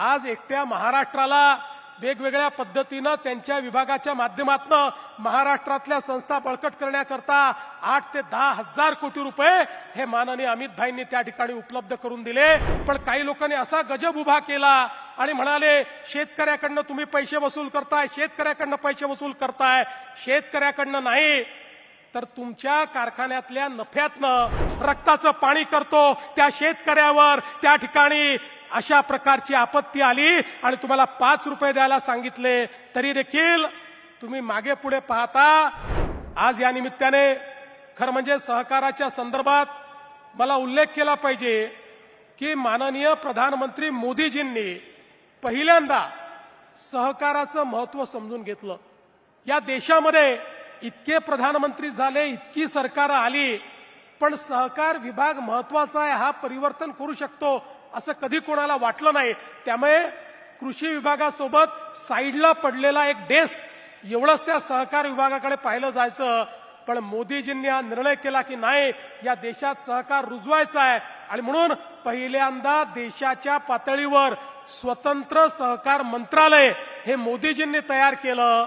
आज एकट्या महाराष्ट्राला वेगवेगळ्या पद्धतीनं त्यांच्या विभागाच्या माध्यमातून महाराष्ट्रातल्या संस्था बळकट करण्याकरता आठ ते दहा हजार कोटी रुपये हे माननीय अमित भाईंनी त्या ठिकाणी उपलब्ध करून दिले. पण काही लोकांनी असा गजब उभा केला आणि म्हणाले शेतकऱ्याकडनं तुम्ही पैसे वसूल करताय शेतकऱ्याकडनं पैसे वसूल करताय शेतकऱ्याकडनं नाही. तर तुमच्या कारखान्यातल्या नफ्यातनं रक्ताचं पाणी करतो त्या शेतकऱ्यावर. त्या ठिकाणी अशा प्रकारची आपत्ती आली आणि तुम्हाला पाच रुपये द्यायला सांगितले तरी देखील तुम्ही मागे पुढे पाहता. आज या निमित्ताने खरं म्हणजे सहकाराच्या संदर्भात मला उल्लेख केला पाहिजे की माननीय प्रधानमंत्री मोदीजींनी पहिल्यांदा सहकाराचं महत्त्व समजून घेतलं. या देशामध्ये इतके प्रधानमंत्री झाले इतकी सरकार आली पण सहकार विभाग महत्त्वाचा आहे हा परिवर्तन करू शकतो असं कधी कोणाला वाटलं नाही. त्यामुळे कृषी विभागासोबत साईडला पडलेला एक डेस्क एवढंच त्या सहकार विभागाकडे पाहिलं जायचं. पण मोदीजींनी हा निर्णय केला की नाही या देशात सहकार रुजवायचा आहे. आणि म्हणून पहिल्यांदा देशाच्या पातळीवर स्वतंत्र सहकार मंत्रालय हे मोदीजींनी तयार केलं.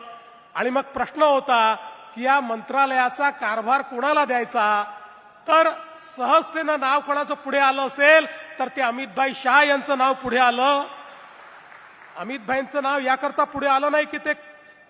आणि मग प्रश्न होता की या मंत्रालयाचा कारभार कोणाला द्यायचा? तर सहजतेनं नाव कोणाचं पुढे आलं असेल तर ते अमितभाई शहा यांचं नाव पुढे आलं. अमितभाईंचं नाव याकरता पुढे आलं नाही की ते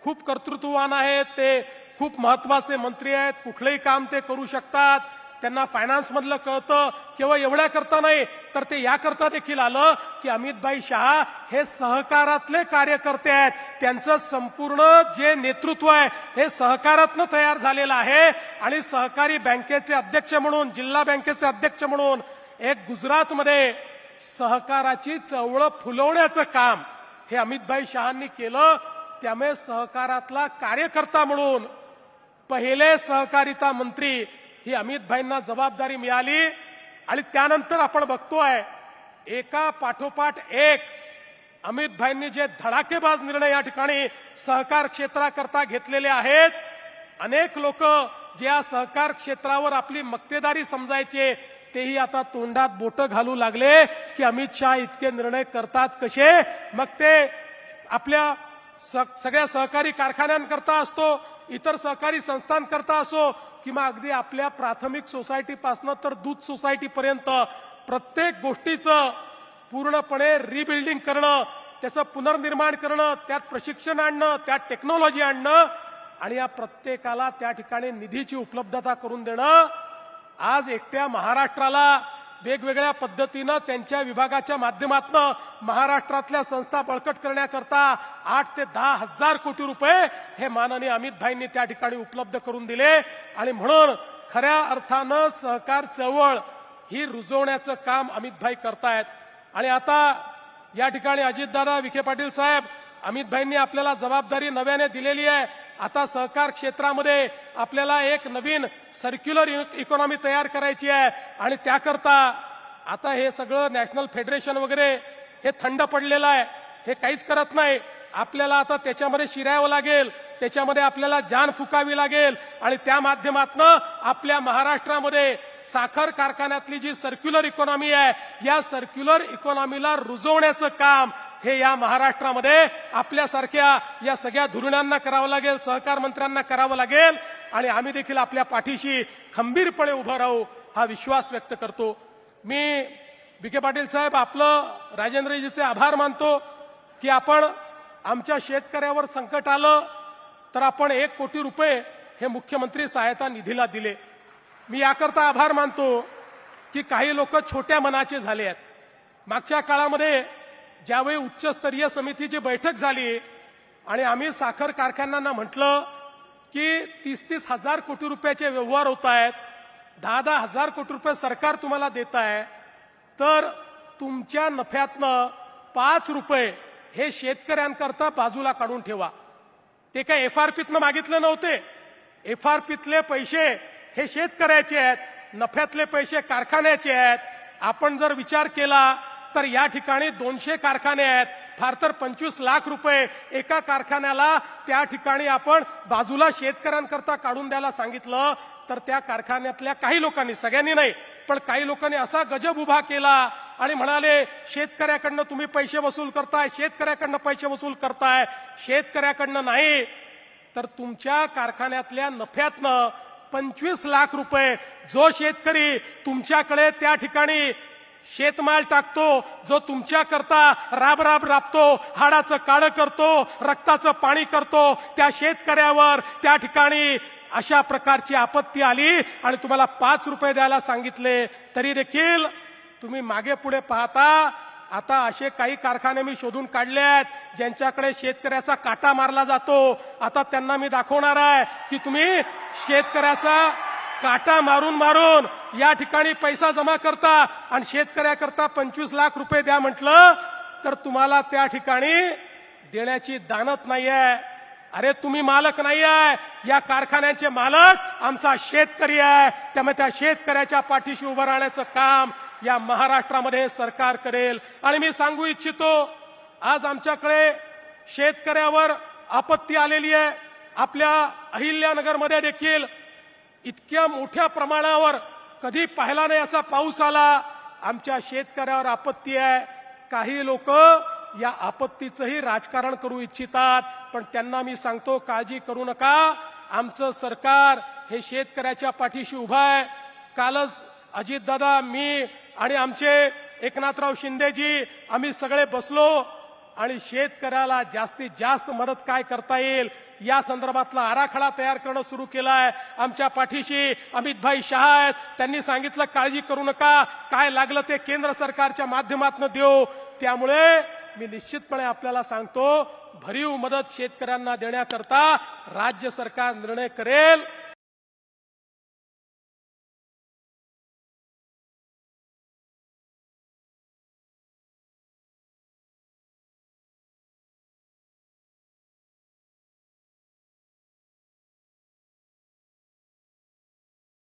खूप कर्तृत्ववान आहेत ते खूप महत्त्वाचे मंत्री आहेत कुठलंही काम ते करू शकतात. त्यांना फायनान्समधलं कळतं केवळ एवढ्या करता नाही तर ते याकरता देखील आलं की अमितभाई शहा हे सहकारातले कार्यकर्ते आहेत. त्यांचं संपूर्ण जे नेतृत्व आहे हे सहकारातनं तयार झालेलं आहे. आणि सहकारी बँकेचे अध्यक्ष म्हणून जिल्हा बँकेचे अध्यक्ष म्हणून एक गुजरातमध्ये सहकाराची चळवळ फुलवण्याचं काम हे अमितभाई शहांनी केलं. त्यामुळे सहकारातला कार्यकर्ता म्हणून पहिले सहकारिता मंत्री ही अमितभाईंना जबाबदारी मिळाली आणि त्यानंतर आपण बघतोय एका पाठोपाठ एक अमितभाईंनी जे धडाकेबाज निर्णय या ठिकाणी सहकार क्षेत्राकरता घेतलेले आहेत. अनेक लोक जे या सहकार क्षेत्रावर आपली मक्तेदारी समजायचे तेही आता तोंडात बोट घालू लागले की अमित शहा इतके निर्णय करतात कसे? मग ते आपल्या सगळ्या सहकारी कारखान्यांकरता असतो इतर सहकारी संस्थांकरता असो किंवा अगदी आपल्या प्राथमिक सोसायटीपासनं तर दूध सोसायटीपर्यंत प्रत्येक गोष्टीचं पूर्णपणे रिबिल्डिंग करणं त्याचं पुनर्निर्माण करणं त्यात प्रशिक्षण आणणं त्यात टेक्नॉलॉजी आणणं आणि या प्रत्येकाला त्या ठिकाणी निधीची उपलब्धता करून देणं आज एकट्या महाराष्ट्राला वेगवेगळ्या पद्धतीनं त्यांच्या विभागाच्या माध्यमातून महाराष्ट्रातल्या संस्था बळकट करण्याकरता आठ ते दहा हजार कोटी रुपये हे माननीय अमितभाईंनी त्या ठिकाणी उपलब्ध करून दिले. आणि म्हणून खऱ्या अर्थानं सहकार चळवळ ही रुजवण्याचं काम अमितभाई करतायत. आणि आता या ठिकाणी अजितदादा विखे पाटील साहेब अमितभाईंनी आपल्याला जबाबदारी नव्याने दिलेली आहे. आता सहकार क्षेत्रामध्ये आपल्याला एक नवीन सर्क्युलर इकॉनॉमी e- तयार करायची आहे. आणि त्याकरता आता हे सगळं नॅशनल फेडरेशन वगैरे हे थंड पडलेलं आहे. हे काहीच करत नाही. आपल्याला आता त्याच्यामध्ये शिरावं लागेल. त्याच्यामध्ये आपल्याला जान फुकावी लागेल. आणि त्या माध्यमातनं आपल्या महाराष्ट्रामध्ये साखर कारखान्यातली जी सर्क्युलर इकॉनॉमी आहे या सर्क्युलर इकॉनॉमीला रुजवण्याचं काम हे या महाराष्ट्रामध्ये आपल्यासारख्या या सगळ्या धुरणांना करावं लागेल सहकार मंत्र्यांना करावं लागेल आणि आम्ही देखील आपल्या पाठीशी खंबीरपणे उभं राहू हा विश्वास व्यक्त करतो. मी विखे पाटील साहेब आपलं राजेंद्रजीचे आभार मानतो की आपण आमच्या शेतकऱ्यावर संकट आलं तर आपण एक कोटी रुपये हे मुख्यमंत्री सहायता निधीला दिले. मी याकरता आभार मानतो की काही लोक छोट्या मनाचे झाले आहेत. मागच्या काळामध्ये ज्यावेळी उच्चस्तरीय समितीची बैठक झाली आणि आम्ही साखर कारखान्यांना म्हटलं की तीस तीस हजार कोटी रुपयाचे व्यवहार होत आहेत दहा दहा हजार कोटी रुपये सरकार तुम्हाला देत आहे तर तुमच्या नफ्यातनं पाच रुपये हे शेतकऱ्यांकरता बाजूला काढून ठेवा. ते काय एफ आर पीतनं मागितले नव्हते? एफ आर पीतले पैसे हे शेतकऱ्याचे आहेत नफ्यातले पैसे कारखान्याचे आहेत. आपण जर विचार केला तर या ठिकाणी दोनशे कारखाने आहेत. फार तर पंचवीस लाख रुपये एका कारखान्याला त्या ठिकाणी आपण बाजूला शेतकऱ्यांकरता काढून द्यायला सांगितलं. तर त्या कारखान्यातल्या काही लोकांनी सगळ्यांनी नाही पण काही लोकांनी असा गजब उभा केला आणि म्हणाले शेतकऱ्याकडनं तुम्ही पैसे वसूल करताय शेतकऱ्याकडनं पैसे वसूल करताय शेतकऱ्याकडनं नाही. तर तुमच्या कारखान्यातल्या नफ्यातनं पंचवीस लाख रुपये जो शेतकरी तुमच्याकडे त्या ठिकाणी शेतमाल टाकतो जो तुमच्या करता राब राब राबतो हाडाचं काळं करतो रक्ताचं पाणी करतो त्या शेतकऱ्यावर त्या ठिकाणी अशा प्रकारची आपत्ती आली आणि तुम्हाला पाच रुपये द्यायला सांगितले. तरी देखील तुम्ही मागे पुढे पाहता आता असे काही कारखाने मी शोधून काढले आहेत ज्यांच्याकडे शेतकऱ्याचा काटा मारला जातो. आता त्यांना मी दाखवणार आहे की तुम्ही शेतकऱ्याचा काटा मारून मारून या ठिकाणी पैसा जमा करता आणि शेतकऱ्याकरता पंचवीस लाख रुपये द्या म्हटलं तर तुम्हाला त्या ठिकाणी देण्याची दानत नाहीये. अरे तुम्ही मालक नाही आहे या कारखान्याचे मालक आमचा शेतकरी आहे. त्यामुळे त्या शेतकऱ्याच्या पाठीशी उभं राहण्याचं काम या महाराष्ट्रामध्ये सरकार करेल. आणि मी सांगू इच्छितो आज आमच्याकडे शेतकऱ्यावर आपत्ती आलेली आहे. आपल्या अहिल्यानगरमध्ये देखील इतक्या मोठ्या प्रमाणावर कधी पाहिला नाही असा पाऊस आला. आमच्या शेतकऱ्यावर आपत्ती आहे. काही लोक या आपत्तीचंही राजकारण करू इच्छितात. पण त्यांना मी सांगतो काळजी करू नका. आमचं सरकार हे शेतकऱ्याच्या पाठीशी उभं आहे. कालच अजितदादा मी आणि आमचे एकनाथराव शिंदेजी आम्ही सगळे बसलो. आणि शेतकऱ्याला जास्तीत जास्त मदत काय करता येईल? या संदर्भातला आराखडा तयार करणं सुरू केलाय. आमच्या पाठीशी अमितभाई शहा आहेत. त्यांनी सांगितलं काळजी करू नका. काय लागलं ते केंद्र सरकारच्या माध्यमातून देऊ. त्यामुळे मी निश्चितपणे आपल्याला सांगतो भरीव मदत शेतकऱ्यांना देण्याकरता राज्य सरकार निर्णय करेल.